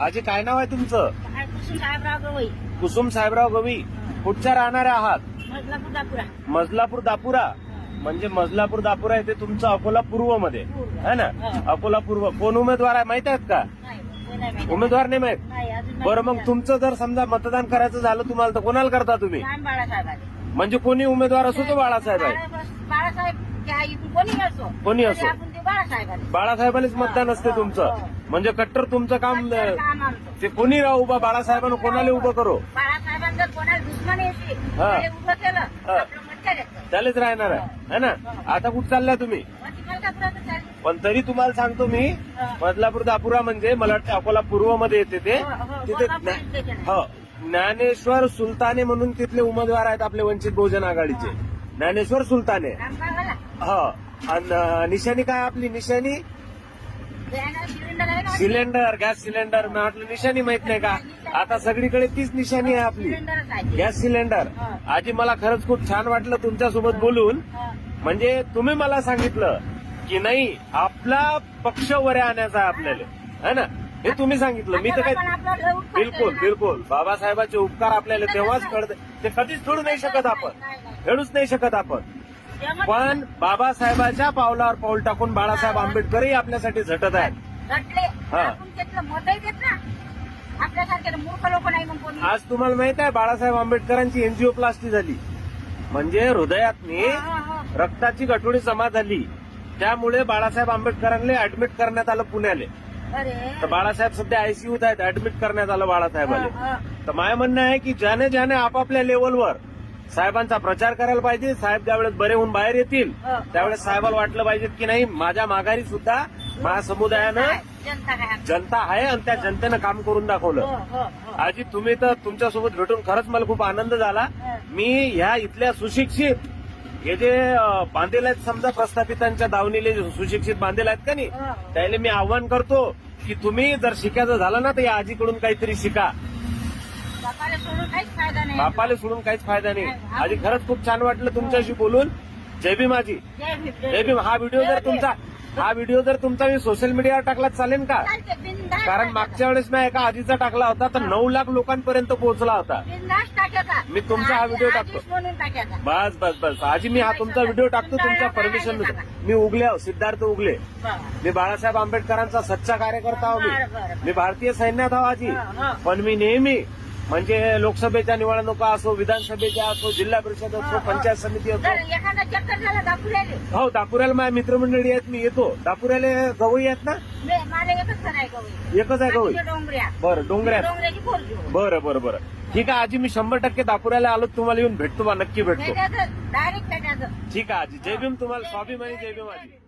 आजी काय नाव आहे तुमचं? साहेबराव गवई. कुसुम साहेबराव गवी कुठच्या राहणाऱ्या आहात? मजला पुरा मजलापूर दापुरा. म्हणजे मजलापूर दापुरा येथे तुमचं अकोला पूर्वमध्ये है ना? अकोला पूर्व कोण उमेदवार आहे? माहीत आहेत का. उमेदवार नाही माहीत? बरं मग. तुमचं जर समजा मतदान करायचं झालं तुम्हाला तर कोणाला करता तुम्ही? म्हणजे कोणी उमेदवार असो तो बाळासाहेब आहे. बाळा- बाळासाहेब कोणी असो? कोणी असो. बाळासाहेबांनीच मतदान असते तुमचं. म्हणजे कट्टर तुमचं काम आमचं काम आमचं. ते कोणी राहू उभा बाळासाहेबांना कोणाला उभं करो? कोणाला दुश्मन येते हा. त्याला उभं केलं हा. आपलं मज्जा येतं त्यालाच राहणार आहे. है. ना? आता कुठं चालल्या तुम्ही? मग ती मलकापुरात चालली. पण तरी तुम्हाला सांगतो मी हा. बदलापूर दापुरा म्हणजे मला वाटतं अकोला पूर्वमध्ये येते ते. हो, हो, तिथे ज्ञा-. हो ज्ञानेश्वर सुलताने म्हणून तिथले उमेदवार आहेत आपले वंचित बहुजन आघाडीचे. ज्ञानेश्वर सुलताने. रामबागाला हो. आणि निशाणी काय आपली निशाणी? सिलेंडर गॅस सिलेंडर मी म्हटलं निशाणी माहीत नाही का? आता सगळीकडे तीच निशाणी आहे आपली. Gas cylinder. हा. आजी मला खरंच खूप छान वाटलं तुमच्यासोबत बोलून. हा. म्हणजे तुम्ही मला सांगितलं की नाही आपला पक्ष वरे आणायचा आहे आपल्याला. है ना? हे तुम्ही सांगितलं. मी तर काय बिलकुल केले. बिलकुल. बाबासाहेबांचे उपकार आपल्याला तेव्हाच कळते ते कधीच फेडू नाही शकत आपण. फेडूच नाही शकत आपण. पण बाबासाहेबाच्या पावलावर पाऊल टाकून बाळासाहेब आंबेडकरही आपल्यासाठी झटत आहेत. हा. आज तुम्हाला माहीत आहे बाळासाहेब आंबेडकरांची एनजीओप्लास्टी झाली. म्हणजे हृदयातनी. रक्ताची गठोडी जमा झाली. त्यामुळे बाळासाहेब आंबेडकरांना ऍडमिट करण्यात आलं पुण्याले. तर बाळासाहेब सध्या आयसीयूत आहेत ऍडमिट करण्यात आलं बाळासाहेबाले. हा. तर माझं म्हणणं आहे की ज्याने ज्याने आपापल्या लेवलवर साहेबांचा प्रचार करायला पाहिजे साहेब ज्यावेळेस बरे होऊन बाहेर येतील हा. त्यावेळेस साहेबाला वाटलं पाहिजे की नाही माझ्या माघारी सुद्धा माझ्या समुदायानं जनता आहे आणि त्या जनतेनं काम करून हो, दाखवलं हो, हो. आजी तुम्ही तर तुमच्यासोबत भेटून खरंच मला खूप आनंद झाला हा. मी ह्या इथल्या सुशिक्षित हे जे बांधेल आहेत समजा प्रस्थापितांच्या दावणीले सुशिक्षित बांधेल आहेत का नाही हा. त्याला मी आव्हान करतो की तुम्ही जर शिकायचं झालं ना तर या आजीकडून काहीतरी शिका बापाला सोडून काहीच फायदा नाही. बापाला सोडून काहीच फायदा नाही. नाही. आजी खरंच खूप छान वाटलं तुमच्याशी बोलून. जय भीम आजी. जय भीम, जय भीम. हा व्हिडिओ जर तुमचा हा व्हिडिओ जर तुमचा मी सोशल मीडियावर टाकला चालेल का? कारण. मागच्या वेळेस मी एका आजीचा टाकला होता तर नऊ लाख लोकांपर्यंत पोहोचला होता. मी तुमचा हा व्हिडिओ टाकतो. बस बस बस. आजी मी हा तुमचा व्हिडिओ टाकतो तुमच्या परमिशन मी उगले सिद्धार्थ उगले. मी बाळासाहेब आंबेडकरांचा सच्चा कार्यकर्ता आहो मी. मी भारतीय सैन्यात आहो आजी. पण मी नेहमी म्हणजे लोकसभेच्या निवडणुका असो विधानसभेच्या असो जिल्हा परिषद असो. पंचायत समिती असो. हो दापुऱ्याला माझ्या मित्रमंडळी आहेत मी येतो. दापुऱ्याला गवई आहेत ना? एकच आहे गवई. बरं डोंगऱ्यात. बरं बरं बरं. ठीक आहे आजी मी शंभर टक्के दापुऱ्याला आलो तुम्हाला येऊन भेटतो बा नक्की भेटतो. ठीक आहे आजी. जय भीम तुम्हाला. स्वाभिमानी जय भीम आजी.